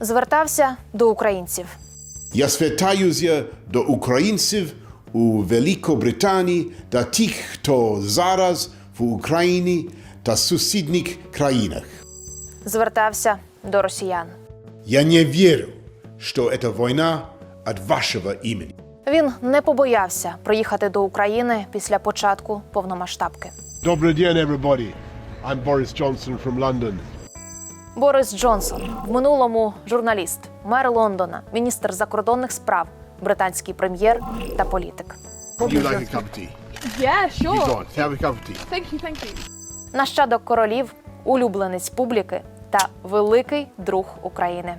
Звертався до українців. Я звертаюся до українців у Великобританії та тих, хто зараз в Україні та сусідніх країнах. Звертався до росіян. Я не вірю, що эта війна від вашого імені. Він не побоявся приїхати до України після початку повномасштабки. Добрый день, everybody. I'm Boris Johnson from London. Борис Джонсон в минулому журналіст, мер Лондона, міністр закордонних справ, британський прем'єр та політик. Yeah, sure. Thank you, thank you. Нащадок королів, улюбленець публіки та великий друг України.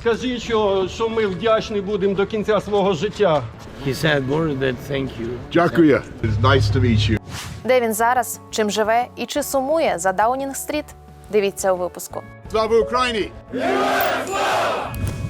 Скажіть, що, що ми вдячні будемо до кінця свого життя. He said, Boris, that thank you. Дякую. It's nice to meet you. Де він зараз, чим живе і чи сумує за Даунінг-стріт? Дивіться у випуску. Слава Україні!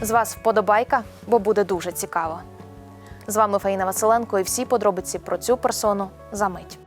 З вас вподобайка, бо буде дуже цікаво. З вами Фаїна Василенко і всі подробиці про цю персону за мить.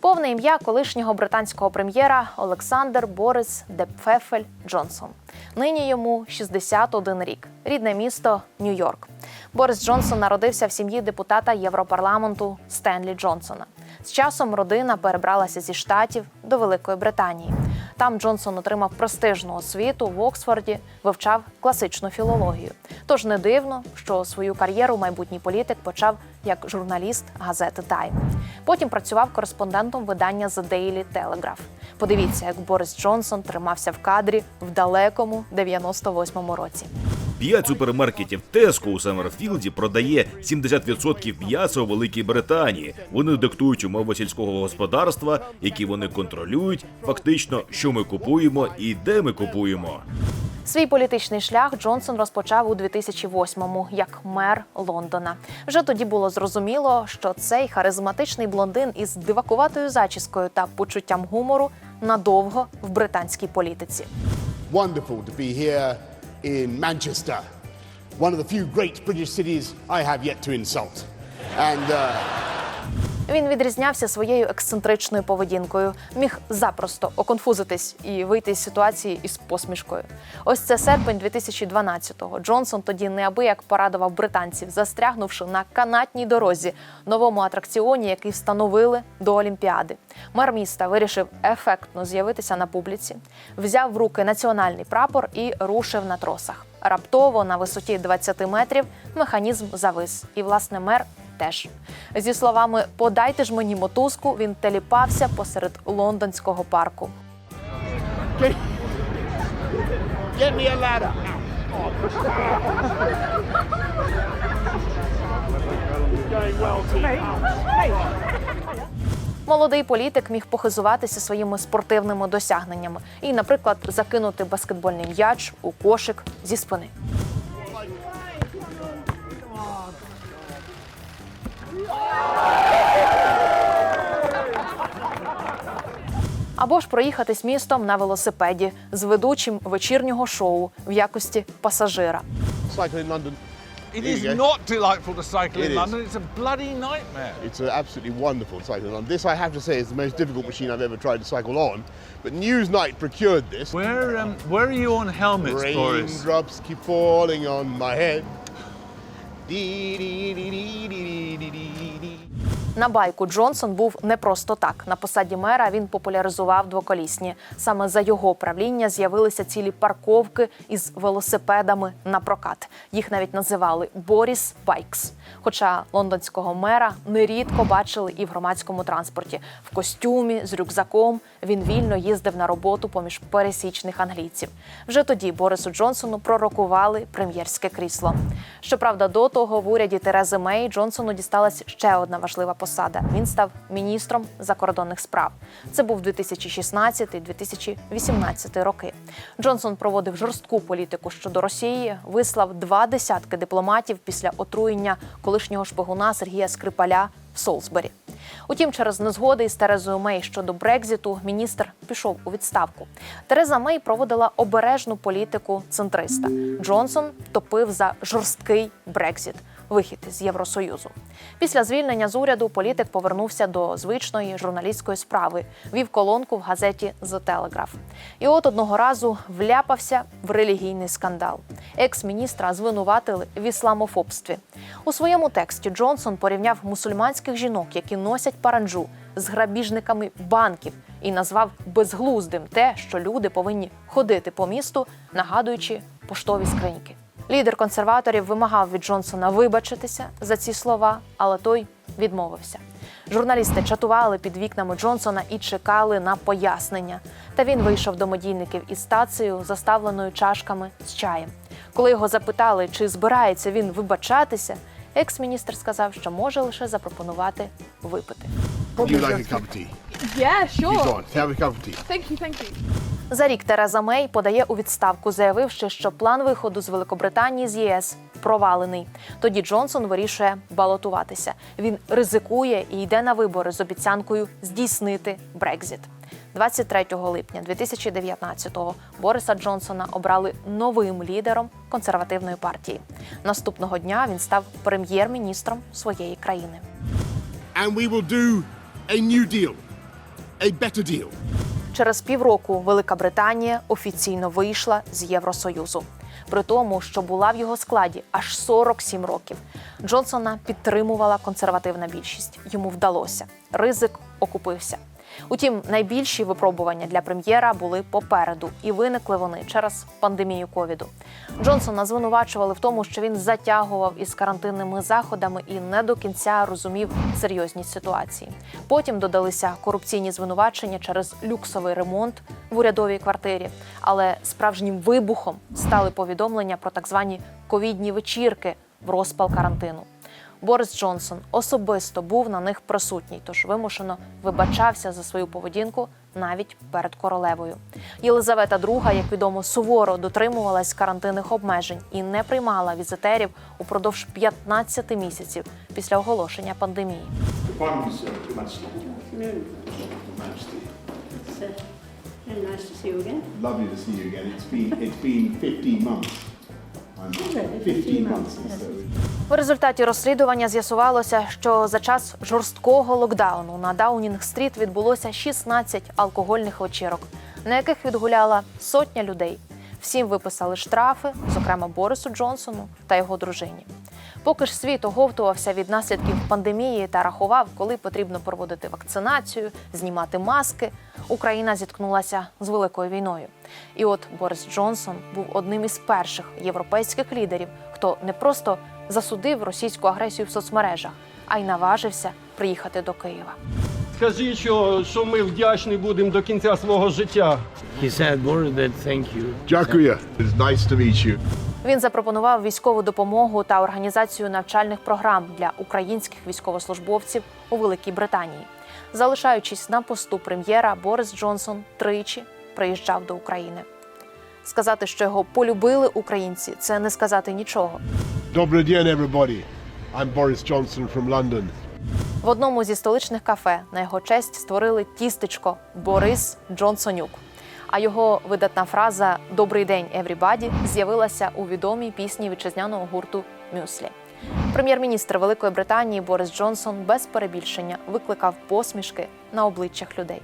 Повне ім'я колишнього британського прем'єра Олександр Борис Депфефель Джонсон. Нині йому 61 рік. Рідне місто Нью-Йорк. Борис Джонсон народився в сім'ї депутата Європарламенту Стенлі Джонсона. З часом родина перебралася зі штатів до Великої Британії. Там Джонсон отримав престижну освіту в Оксфорді, вивчав класичну філологію. Тож не дивно, що свою кар'єру майбутній політик почав як журналіст газети Тайм. Потім працював кореспондентом видання The Daily Telegraph. Подивіться, як Борис Джонсон тримався в кадрі в далекому 98-му році. П'ять супермаркетів Tesco у Саммерфілді продає 70% м'яса у Великій Британії. Вони диктують умови сільського господарства, які вони контролюють. Фактично, що ми купуємо і де ми купуємо. Свій політичний шлях Джонсон розпочав у 2008-му як мер Лондона. Вже тоді було зрозуміло, що цей харизматичний блондин із дивакуватою зачіскою та почуттям гумору надовго в британській політиці. wonderful to be here in Manchester, one of the few great British cities I have yet to insult. And uh, Він відрізнявся своєю ексцентричною поведінкою, міг запросто оконфузитись і вийти з ситуації із посмішкою. Ось це серпень 2012-го. Джонсон тоді неабияк порадував британців, застрягнувши на канатній дорозі новому атракціоні, який встановили до Олімпіади. Мер міста вирішив ефектно з'явитися на публіці, взяв в руки національний прапор і рушив на тросах. Раптово на висоті 20 метрів механізм завис, і власне мер теж. Зі словами Подайте ж мені мотузку, він теліпався посеред лондонського парку. get me a ladder. Молодий політик міг похизуватися своїми спортивними досягненнями і, наприклад, закинути баскетбольний м'яч у кошик зі спини. Або ж проїхатись містом на велосипеді з ведучим вечірнього шоу в якості пасажира. Cycle in London. It There is you go. not delightful to cycle It in is. London. It's a bloody nightmare. It's uh, absolutely wonderful cycle in London. This, I have to say, is the most difficult machine I've ever tried to cycle on. But Newsnight procured this. Where um, where are you on helmets, Boris? Raindrops keep falling on my head. Dee, dee, dee, dee, dee, dee, dee, dee. На байку Джонсон був не просто так. На посаді мера він популяризував двоколісні. Саме за його правління з'явилися цілі парковки із велосипедами на прокат. Їх навіть називали Боріс Байкс. Хоча лондонського мера нерідко бачили і в громадському транспорті. В костюмі з рюкзаком він вільно їздив на роботу поміж пересічних англійців. Вже тоді Борису Джонсону пророкували прем'єрське крісло. Щоправда, до того в уряді Терези Мей Джонсону дісталась ще одна важлива посада. Він став міністром закордонних справ. Це був 2016-2018 роки. Джонсон проводив жорстку політику щодо Росії, вислав два десятки дипломатів після отруєння колишнього шпигуна Сергія Скрипаля в Солсбері. Утім, через незгоди із Терезою Мей щодо Брекзіту міністр пішов у відставку. Тереза Мей проводила обережну політику центриста. Джонсон топив за жорсткий Брекзіт. Вихід із Євросоюзу. Після звільнення з уряду політик повернувся до звичної журналістської справи, вів колонку в газеті The Telegraph. І от одного разу вляпався в релігійний скандал. Екс-міністра звинуватили в ісламофобстві. У своєму тексті Джонсон порівняв мусульманських жінок, які носять паранджу, з грабіжниками банків і назвав безглуздим те, що люди повинні ходити по місту, нагадуючи поштові скриньки. Лідер консерваторів вимагав від Джонсона вибачитися за ці слова, але той відмовився. Журналісти чатували під вікнами Джонсона і чекали на пояснення. Та він вийшов до медійників із стацією, заставленою чашками з чаєм. Коли його запитали, чи збирається він вибачатися, екс-міністр сказав, що може лише запропонувати випити. Yeah, sure. Thank you, thank you. За рік Тереза Мей подає у відставку, заявивши, що план виходу з Великобританії з єС провалений. Тоді Джонсон вирішує балотуватися. Він ризикує і йде на вибори з обіцянкою здійснити Брекзіт. 23 липня 2019-го Бориса Джонсона обрали новим лідером консервативної партії. Наступного дня він став прем'єр-міністром своєї країни. And we will do a new deal, a better deal. Через півроку Велика Британія офіційно вийшла з Євросоюзу. При тому, що була в його складі аж 47 років. Джонсона підтримувала консервативна більшість. Йому вдалося. Ризик окупився. Утім, найбільші випробування для прем'єра були попереду, і виникли вони через пандемію ковіду. Джонсона звинувачували в тому, що він затягував із карантинними заходами і не до кінця розумів серйозність ситуації. Потім додалися корупційні звинувачення через люксовий ремонт в урядовій квартирі. Але справжнім вибухом стали повідомлення про так звані ковідні вечірки в розпал карантину. Борис Джонсон особисто був на них присутній, тож вимушено вибачався за свою поведінку навіть перед королевою. Єлизавета II, як відомо, суворо дотримувалась карантинних обмежень і не приймала візитерів упродовж 15 місяців після оголошення пандемії. Nice to see you again. Lovely to see you again. It's been, it's been 15 months. У результаті розслідування з'ясувалося, що за час жорсткого локдауну на Даунінг-стріт відбулося 16 алкогольних вечірок, на яких відгуляла сотня людей. Всім виписали штрафи, зокрема Борису Джонсону та його дружині. Поки ж світ оговтувався від наслідків пандемії та рахував, коли потрібно проводити вакцинацію, знімати маски, Україна зіткнулася з великою війною. І от Борис Джонсон був одним із перших європейських лідерів, хто не просто засудив російську агресію в соцмережах, а й наважився приїхати до Києва. Скажіть, що, що ми вдячні будемо до кінця свого життя. He said that thank you. Дякую. It's nice to meet you. Він запропонував військову допомогу та організацію навчальних програм для українських військовослужбовців у Великій Британії. Залишаючись на посту прем'єра, Борис Джонсон тричі приїжджав до України. Сказати, що його полюбили українці, це не сказати нічого. Добрий день, everybody. I'm Boris Johnson from London. В одному зі столичних кафе на його честь створили тістечко Борис Джонсонюк. А його видатна фраза Добрий день, еврібаді» з'явилася у відомій пісні вітчизняного гурту Мюслі. Прем'єр-міністр Великої Британії Борис Джонсон без перебільшення викликав посмішки на обличчях людей.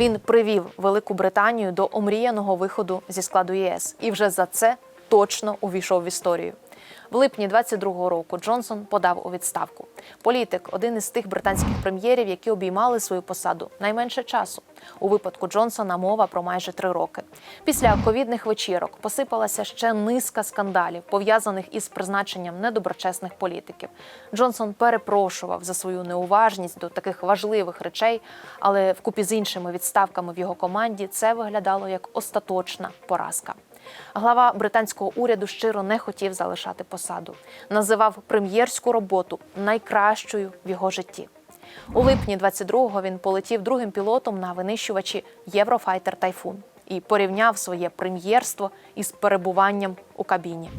Він привів Велику Британію до омріяного виходу зі складу ЄС і вже за це точно увійшов в історію. В липні 22-го року Джонсон подав у відставку. Політик один із тих британських прем'єрів, які обіймали свою посаду найменше часу. У випадку Джонсона мова про майже три роки. Після ковідних вечірок посипалася ще низка скандалів, пов'язаних із призначенням недоброчесних політиків. Джонсон перепрошував за свою неуважність до таких важливих речей, але вкупі з іншими відставками в його команді це виглядало як остаточна поразка. Глава британського уряду щиро не хотів залишати посаду. Називав прем'єрську роботу найкращою в його житті. У липні 22-го він полетів другим пілотом на винищувачі Єврофайтер Тайфун і порівняв своє прем'єрство із перебуванням у кабіні.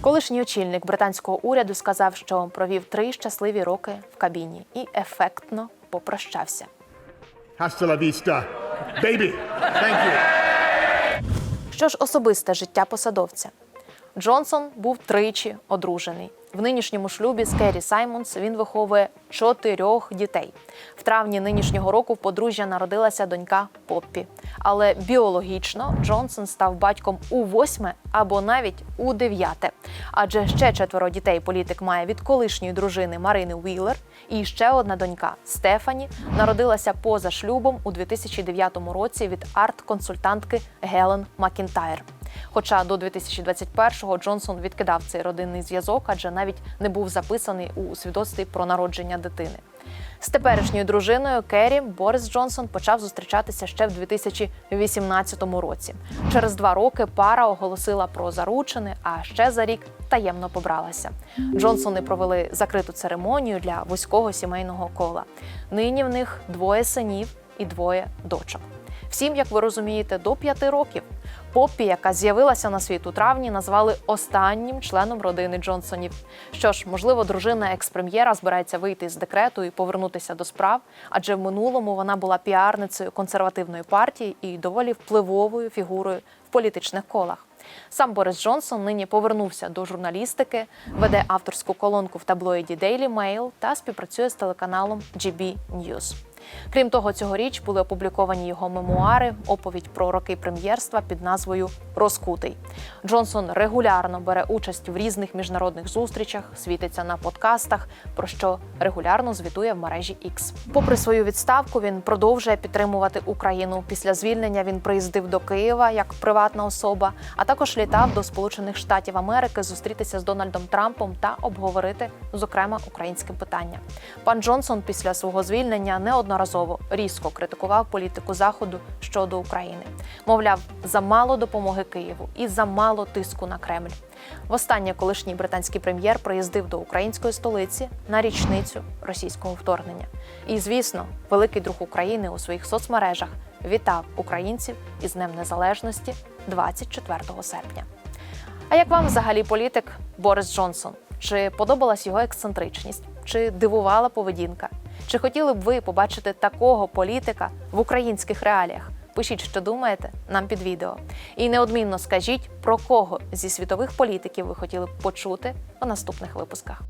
Колишній очільник британського уряду сказав, що провів три щасливі роки в кабіні і ефектно попрощався. Hasta la vista, baby. Thank you. Що ж особисте життя посадовця? Джонсон був тричі одружений. В нинішньому шлюбі з Керрі Саймонс він виховує чотирьох дітей. В травні нинішнього року в подружжя народилася донька Поппі. Але біологічно Джонсон став батьком у восьме або навіть у дев'яте. Адже ще четверо дітей політик має від колишньої дружини Марини Уілер, і ще одна донька Стефані народилася поза шлюбом у 2009 році від арт-консультантки Гелен Макінтайр. Хоча до 2021-го Джонсон відкидав цей родинний зв'язок, адже навіть не був записаний у свідоцтві про народження дитини. З теперішньою дружиною Керрі Борис Джонсон почав зустрічатися ще в 2018 році. Через два роки пара оголосила про заручини, а ще за рік таємно побралася. Джонсони провели закриту церемонію для вузького сімейного кола. Нині в них двоє синів і двоє дочок. Всім, як ви розумієте, до п'яти років. Поппі, яка з'явилася на світ у травні, назвали останнім членом родини Джонсонів. Що ж, можливо, дружина екс-прем'єра збирається вийти з декрету і повернутися до справ, адже в минулому вона була піарницею консервативної партії і доволі впливовою фігурою в політичних колах. Сам Борис Джонсон нині повернувся до журналістики, веде авторську колонку в таблоїді Daily Mail та співпрацює з телеканалом GB News. Крім того, цьогоріч були опубліковані його мемуари, оповідь про роки прем'єрства під назвою Розкутий. Джонсон регулярно бере участь в різних міжнародних зустрічах, світиться на подкастах, про що регулярно звітує в мережі X. Попри свою відставку, він продовжує підтримувати Україну. Після звільнення він приїздив до Києва як приватна особа, а також літав до Сполучених Штатів Америки зустрітися з Дональдом Трампом та обговорити, зокрема, українське питання. Пан Джонсон після свого звільнення неодноразово різко критикував політику Заходу щодо України. Мовляв, замало допомоги Києву і замало тиску на Кремль. Востаннє колишній британський прем'єр приїздив до української столиці на річницю російського вторгнення. І, звісно, великий друг України у своїх соцмережах вітав українців із Днем Незалежності 24 серпня. А як вам взагалі політик Борис Джонсон? Чи подобалась його ексцентричність? Чи дивувала поведінка? Чи хотіли б ви побачити такого політика в українських реаліях? Пишіть, що думаєте, нам під відео. І неодмінно скажіть, про кого зі світових політиків ви хотіли б почути у наступних випусках.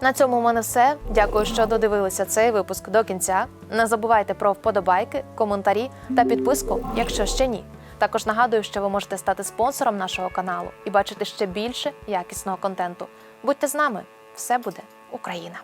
На цьому в мене все. Дякую, що додивилися цей випуск до кінця. Не забувайте про вподобайки, коментарі та підписку, якщо ще ні. Також нагадую, що ви можете стати спонсором нашого каналу і бачити ще більше якісного контенту. Будьте з нами! Все буде Україна!